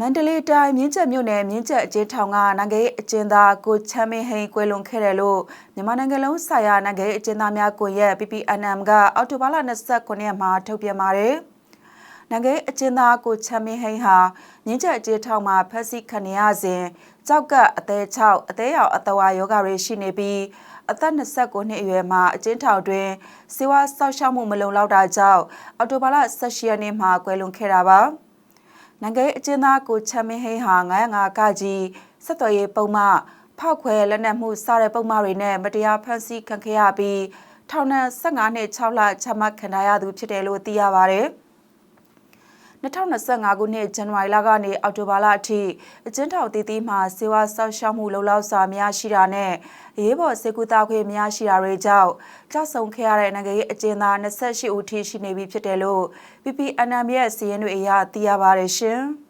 မန္တလေးတိုင်းမြင်းချက်မြို့နယ်မြင်းချက်အကျဉ်းထောင်ကနိုင်ငံရေးအကျဉ်းသားကိုချမ်းမင်းဟိန်ကွယ်လွန်ခဲ့တယ်လို့မြန်မာနိုင်ငံလုံးဆိုင်ရာနိုင်ငံရေးအကျဉ်းသားများကွန်ရက် PPNM ကအောက်တိုဘာလ29ရက်မှာထုတ်ပြန်ပါတယ်။နိုင်ငံရေးအကျဉ်းသားကိုချမ်းမင်းဟိန်ဟာမြင်းချက်အကျဉ်းထောင်မှာဖမ်းဆီးခံရစဉ်ကြောက်ကပ်အသေး6အသေးရောင်အတဝါယောဂတွေရှိနေပြီးအသက်29နှစ်အရွယ်မှာအကျဉ်းထောင်တွင်စေဝါစောက်ရှောက်မှုမလုံလောက်တာကြောင့်အော်တိုဘာလ18ရက်နေ့မှာကွယ်လွန်ခဲ့တာပါ။ နိုင်ငံရေးအကျဉ်းသားကိုချမ်းမင်းဟိန်းဟာ905ကကြီးဆက်သွယ်ရေးပုံမှဖောက်ခွဲလက်နက်မှုစတဲ့ပုံမှတွေနဲ့မတရားဖမ်းဆီးခံခဲ့ရပြီးထောင်ဒဏ်15နှစ်6လချမှတ်ခံရသူဖြစ်တယ်လို့သိရပါဗျ။ 2025ခုနှစ်ဇန်နဝါရီလကနေအောက်တိုဘာလအထိအကျဉ်းထောင်တည်တည်မှာစေဝါဆောက်ရှောက်မှုလုံလောက်စွာများရှိတာနဲ့အရေးပေါ်စေကူတာခွင့်များရှိတာတွေကြောင့်ကြောက်ဆုံခဲ့ရတဲ့နိုင်ငံရေးအကျဉ်းသား28ဦးထိရှိနေပြီဖြစ်တယ်လို့ PPNM ရဲ့စီးရင်တွေအရသိရပါတယ်ရှင်။